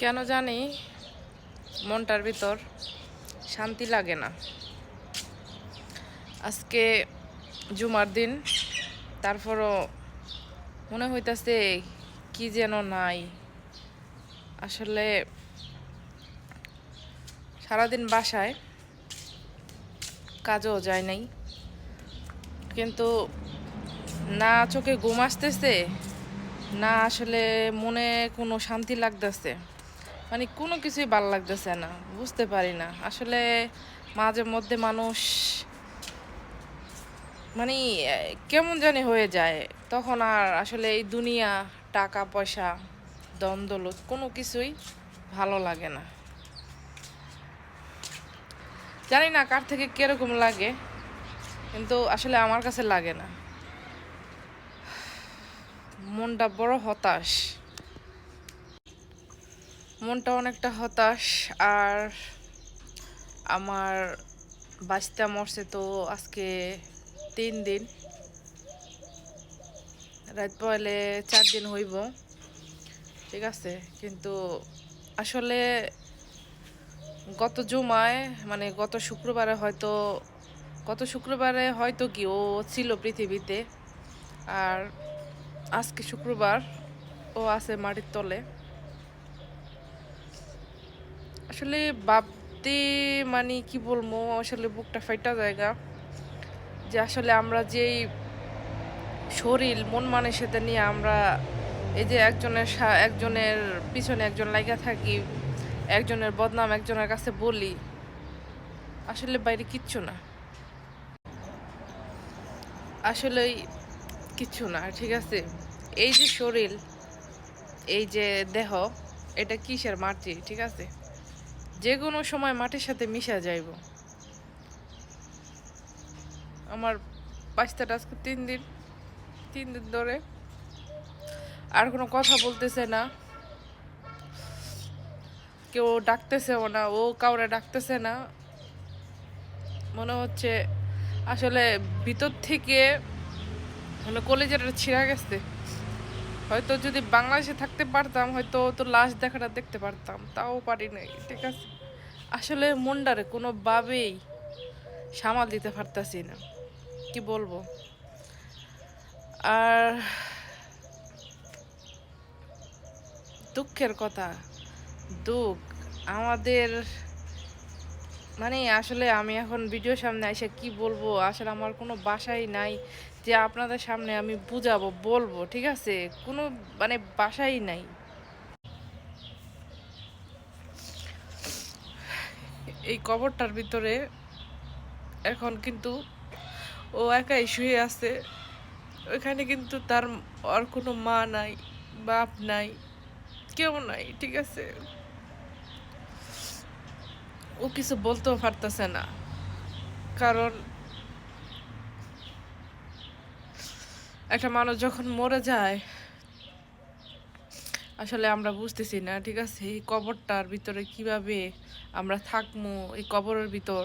কেন জানি মনটার ভিতর শান্তি লাগে না। আজকে জুমার দিন, তারপরও মনে হইতাছে কি যেন নাই। আসলে সারাদিন বাসায় কাজও যায় নাই। কিন্তু না চোখে ঘুম আসতেছে, না আসলে মনে কোনো শান্তি লাগতেছে। মানে কোনো কিছুই ভালো লাগতেছে না, বুঝতে পারি না। আসলে মাঝে মধ্যে মানুষ মানে কেমন জানি হয়ে যায়। তখন আর আসলে এই দুনিয়া, টাকা, পয়সা দ্বন্দ্বলত কোনো কিছুই ভালো লাগে না। জানি না কার থেকে কীরকম লাগে, কিন্তু আসলে আমার কাছে লাগে না। মনটা বড় হতাশ। মনটা অনেকটা হতাশ আর আমার বাঁচতে মরছে তো আজকে তিন দিন। রাত পয়লে চার দিন হইব, ঠিক আছে? কিন্তু আসলে গত জুমায় মানে গত শুক্রবারে হয়তো, গত শুক্রবারে হয়তো কি ও ছিল পৃথিবীতে, আর আজকে শুক্রবার ও আছে মাটির তলে। আসলে ভাবতে মানে কি বলব, আসলে বুকটা ফাইটা জায়গা যে আসলে আমরা যেই শরীর, মন মানসিকতা নিয়ে আমরা এই যে একজনের একজনের পিছনে একজন লাইগা থাকি, একজনের বদনাম একজনের কাছে বলি, আসলে বাইরে কিচ্ছু না। আসলেই কিচ্ছু না, ঠিক আছে? এই যে শরীর, এই যে দেহ, এটা কিসের মাটি, ঠিক আছে? যে কোনো সময় মাটির সাথে মিশা যাইব। আমার বাচ্চাটা আজকে তিন দিন তিন দিন ধরে আর কোনো কথা বলতেছে না। কেউ ডাকতেছেও না, ও কাউরে ডাকতেছে না। মনে হচ্ছে আসলে ভিতর থেকে মানে কলেজের ছিঁড়া গেছে। হয়তো যদি বাংলাদেশে থাকতে পারতাম, হয়তো তো লাশ দেখাটা দেখতে পারতাম, তাও পারি নাই, ঠিক আছে? আসলে মনটারে কোনোভাবেই সামাল দিতে পারতাছি না, কি বলব? আর দুঃখের কথা, দুঃখ আমাদের মানে আসলে আমি এখন ভিডিওর সামনে এসে কি বলব? আসলে আমার কোনো বাসাই নাই যে আপনাদের সামনে আমি বুঝাবো, বলব, ঠিক আছে? কোনো মানে বাসাই নাই। এই কবরটার ভিতরে এখন কিন্তু ও একাই শুয়ে আছে। ওইখানে কিন্তু তার আর কোনো মা নাই, বাপ নাই, কেউ নাই, ঠিক আছে? ও কিছু বলতেও পারতেছে না। কারণ একটা মানুষ যখন মরে যায়, আসলে আমরা বুঝতেছি না, ঠিক আছে? এই কবরটার ভিতরে কীভাবে আমরা থাকব এই কবরের ভিতর।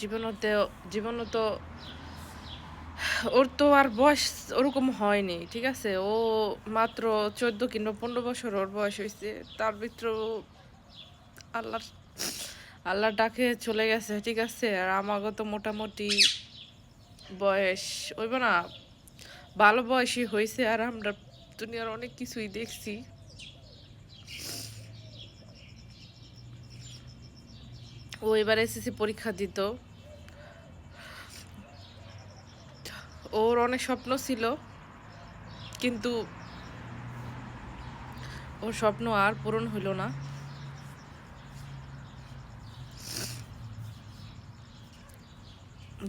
জীবনতে জীবনে তো ওর তো আর বয়স ওরকম হয়নি, ঠিক আছে? ও মাত্র চোদ্দ কিংবা পনেরো বছর ওর বয়স হয়েছে তার ভিতরে আল্লাহ আল্লাহ ডাকে চলে গেছে, ঠিক আছে? আর আমাকে তো মোটামুটি বয়স ওইব না, ভালো বয়সই হয়েছে আর আমরা দুনিয়ার অনেক কিছুই দেখছি। ও এবার এসএসসি পরীক্ষা দিত। ওর অনেক স্বপ্ন ছিল, কিন্তু ওর স্বপ্ন আর পূরণ হইল না।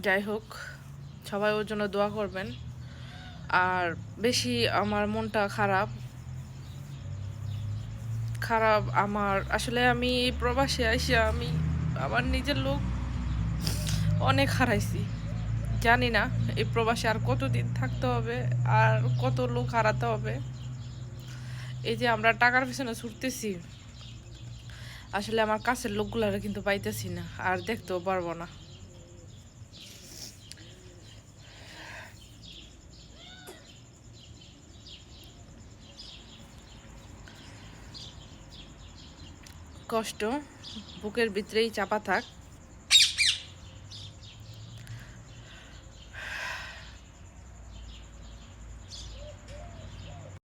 যাই হোক, সবাই ওর জন্য দোয়া করবেন। আর বেশি আমার মনটা খারাপ। খারাপ আমার, আসলে আমি প্রবাসে আইসা আমি আমার নিজের লোক অনেক হারাইছি। জানি না, এই প্রবাসে আর কতদিন থাকতে হবে, আর কত লোক হারাতে হবে। এই যে আমরা টাকার পিছনে ছুটতেছি, আসলে আমার কাছের লোকগুলারে কিন্তু পাইতেছি না, আর দেখতেও পারব না। কষ্ট, বুকের ভিতরেই চাপা থাক।